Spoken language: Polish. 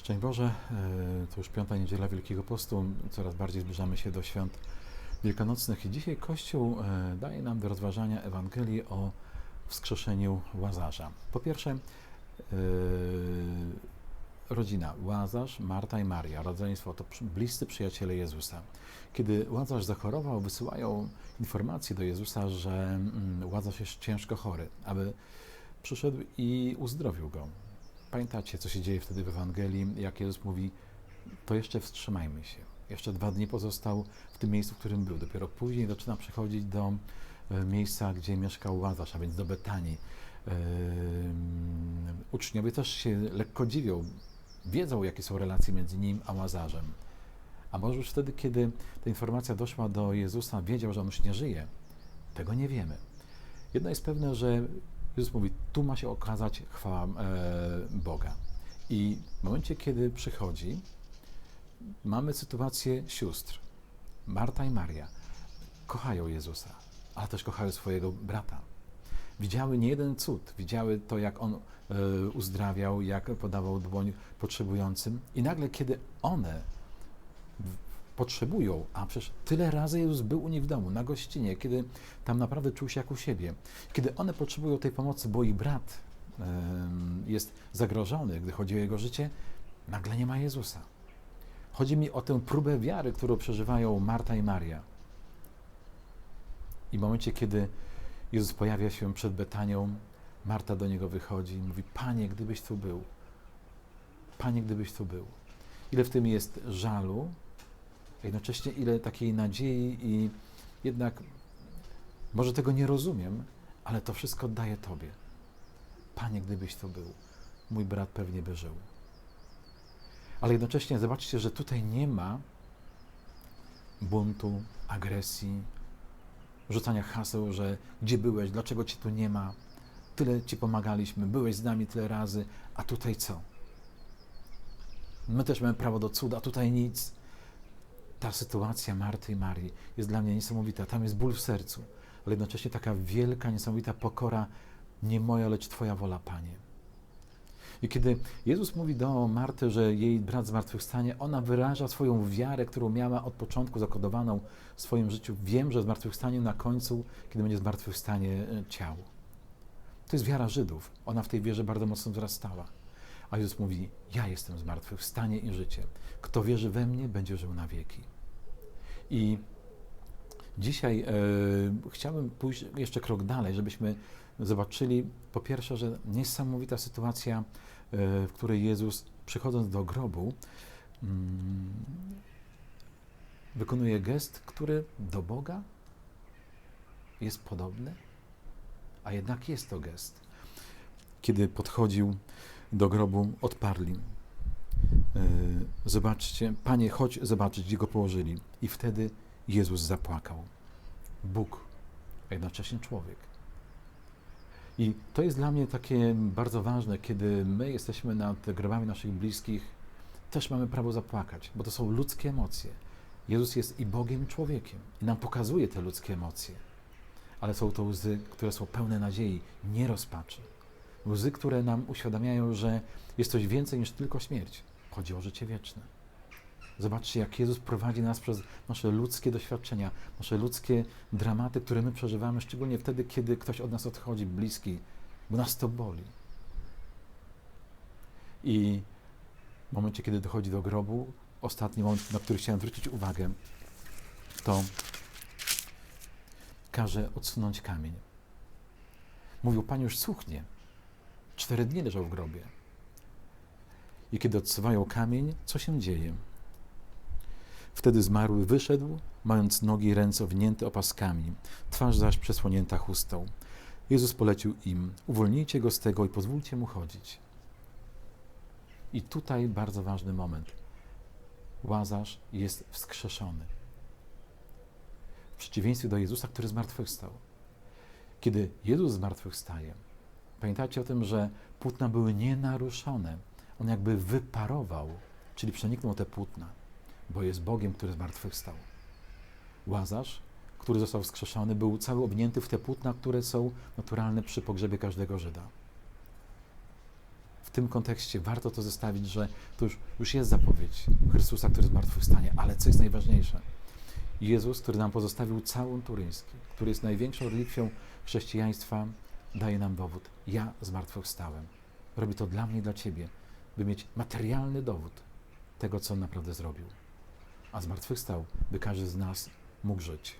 Szczęść Boże, e, to już piąta niedziela Wielkiego Postu, coraz bardziej zbliżamy się do świąt wielkanocnych i dzisiaj Kościół e, daje nam do rozważania Ewangelii o wskrzeszeniu Łazarza. Po pierwsze, e, rodzina Łazarz, Marta i Maria, rodzeństwo to bliscy przyjaciele Jezusa. Kiedy Łazarz zachorował, wysyłają informację do Jezusa, że mm, Łazarz jest ciężko chory, aby przyszedł i uzdrowił go. Pamiętacie, co się dzieje wtedy w Ewangelii, jak Jezus mówi, to jeszcze wstrzymajmy się. Jeszcze dwa dni pozostał w tym miejscu, w którym był. Dopiero później zaczyna przechodzić do e, miejsca, gdzie mieszkał Łazarz, a więc do Betanii. Ym, Uczniowie też się lekko dziwią, wiedzą, jakie są relacje między nim a Łazarzem. A może już wtedy, kiedy ta informacja doszła do Jezusa, wiedział, że on już nie żyje? Tego nie wiemy. Jedno jest pewne, że Jezus mówi, tu ma się okazać chwała e, Boga. I w momencie, kiedy przychodzi, mamy sytuację sióstr. Marta i Maria kochają Jezusa, ale też kochają swojego brata. Widziały nie jeden cud, widziały to, jak on e, uzdrawiał, jak podawał dłoń potrzebującym. I nagle, kiedy one potrzebują, a przecież tyle razy Jezus był u nich w domu, na gościnie, kiedy tam naprawdę czuł się jak u siebie. Kiedy one potrzebują tej pomocy, bo ich brat jest zagrożony, gdy chodzi o jego życie, nagle nie ma Jezusa. Chodzi mi o tę próbę wiary, którą przeżywają Marta i Maria. I w momencie, kiedy Jezus pojawia się przed Betanią, Marta do niego wychodzi i mówi: Panie, gdybyś tu był. Panie, gdybyś tu był. Ile w tym jest żalu, a jednocześnie ile takiej nadziei i jednak może tego nie rozumiem, ale to wszystko oddaję Tobie. Panie, gdybyś tu był, mój brat pewnie by żył. Ale jednocześnie zobaczcie, że tutaj nie ma buntu, agresji, rzucania haseł, że gdzie byłeś, dlaczego Cię tu nie ma, tyle Ci pomagaliśmy, byłeś z nami tyle razy, a tutaj co? My też mamy prawo do cuda, a tutaj nic. Ta sytuacja Marty i Marii jest dla mnie niesamowita. Tam jest ból w sercu, ale jednocześnie taka wielka, niesamowita pokora, nie moja, lecz Twoja wola, Panie. I kiedy Jezus mówi do Marty, że jej brat zmartwychwstanie, ona wyraża swoją wiarę, którą miała od początku zakodowaną w swoim życiu. Wiem, że zmartwychwstanie na końcu, kiedy będzie zmartwychwstanie e, ciało. To jest wiara Żydów. Ona w tej wierze bardzo mocno wzrastała. A Jezus mówi: Ja jestem zmartwychwstanie i życie. Kto wierzy we mnie, będzie żył na wieki. I dzisiaj e, chciałbym pójść jeszcze krok dalej, żebyśmy zobaczyli, po pierwsze, że niesamowita sytuacja, e, w której Jezus, przychodząc do grobu, mm, wykonuje gest, który do Boga jest podobny, a jednak jest to gest. Kiedy podchodził do grobu, odparli. E, Zobaczcie, Panie, chodź zobaczyć, gdzie go położyli. I wtedy Jezus zapłakał. Bóg, a jednocześnie człowiek. I to jest dla mnie takie bardzo ważne, kiedy my jesteśmy nad grobami naszych bliskich, też mamy prawo zapłakać, bo to są ludzkie emocje. Jezus jest i Bogiem, i człowiekiem i nam pokazuje te ludzkie emocje. Ale są to łzy, które są pełne nadziei, nie rozpaczy. Łzy, które nam uświadamiają, że jest coś więcej niż tylko śmierć. Chodzi o życie wieczne. Zobaczcie, jak Jezus prowadzi nas przez nasze ludzkie doświadczenia, nasze ludzkie dramaty, które my przeżywamy, szczególnie wtedy, kiedy ktoś od nas odchodzi, bliski, bo nas to boli. I w momencie, kiedy dochodzi do grobu, ostatni moment, na który chciałem zwrócić uwagę, to każe odsunąć kamień. Mówił, Panie już suchnie. Cztery dni leżał w grobie. I kiedy odsuwają kamień, co się dzieje? Wtedy zmarły wyszedł, mając nogi i ręce owinięte opaskami, twarz zaś przesłonięta chustą. Jezus polecił im: Uwolnijcie go z tego i pozwólcie mu chodzić. I tutaj bardzo ważny moment. Łazarz jest wskrzeszony. W przeciwieństwie do Jezusa, który zmartwychwstał. Kiedy Jezus zmartwychwstaje, pamiętajcie o tym, że płótna były nienaruszone. On jakby wyparował, czyli przeniknął te płótna bo jest Bogiem, który zmartwychwstał. Łazarz, który został wskrzeszony, był cały obnięty w te płótna, które są naturalne przy pogrzebie każdego Żyda. w tym kontekście warto to zestawić, że to już, już jest zapowiedź Chrystusa, który zmartwychwstanie, ale co jest najważniejsze? Jezus, który nam pozostawił całun turyński, który jest największą relikwią chrześcijaństwa, daje nam dowód. Ja zmartwychwstałem. Robi to dla mnie i dla Ciebie, by mieć materialny dowód tego, co On naprawdę zrobił. A zmartwychwstał, by każdy z nas mógł żyć.